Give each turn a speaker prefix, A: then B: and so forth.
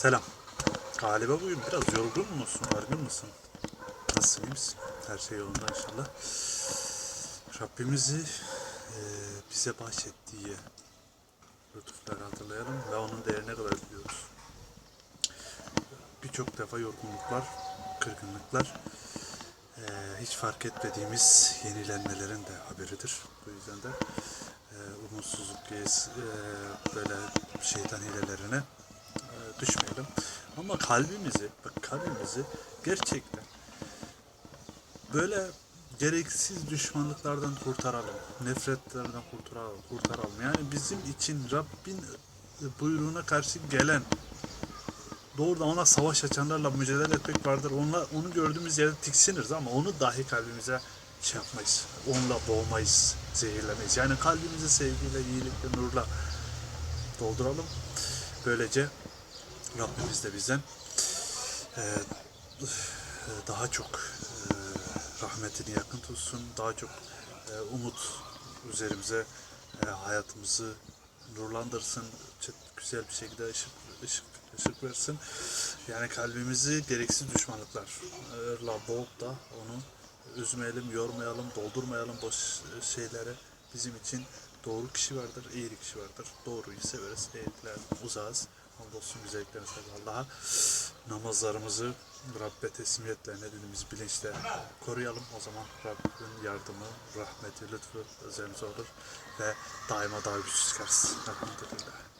A: Selam. Galiba bugün biraz yorgun musun, argın mısın? Nasılsın, misin? Her şey yolunda inşallah. Rabbimizi eee, bize bahşettiği lütufları hatırlayalım ve onun değerine kadar biliyoruz. Birçok defa yorgunluklar, kırgınlıklar, eee, hiç fark etmediğimiz yenilenmelerin de haberidir. Bu yüzden de eee, umutsuzluk, eee, böyle şeytan hilelerine düşmeyelim. Ama kalbimizi, bak kalbimizi gerçekten böyle gereksiz düşmanlıklardan kurtaralım. Nefretlerden kurtaralım. kurtaralım. Yani bizim için Rabbin buyruğuna karşı gelen doğrudan ona savaş açanlarla mücadele etmek vardır. Onunla, onu gördüğümüz yerde tiksiniriz ama onu dahi kalbimize şey yapmayız. Onunla boğmayız, zehirlemeyiz. Yani kalbimizi sevgiyle, iyilikle, nurla dolduralım. Böylece Rabbimiz de bizden eee, daha çok eee, rahmetini yakın tutsun, daha çok eee, umut üzerimize eee, hayatımızı nurlandırsın, güzel bir şekilde ışık, ışık, ışık versin. Yani kalbimizi gereksiz düşmanlıklarla boğup da onu üzmeyelim, yormayalım, doldurmayalım boş şeylere. Bizim için doğru kişi vardır, iyi kişi vardır. Doğruyu severiz, eğitilerden uzağız. Hamdolsun güzelliklerine sahip Allah'a. Namazlarımızı Rabbe tesliyetle, ne dediğimiz bilinçle koruyalım. O zaman Rabbin yardımı, rahmeti, lütfu üzerimize olur ve daima daha güçlü çıkarız. Elhamdülillah.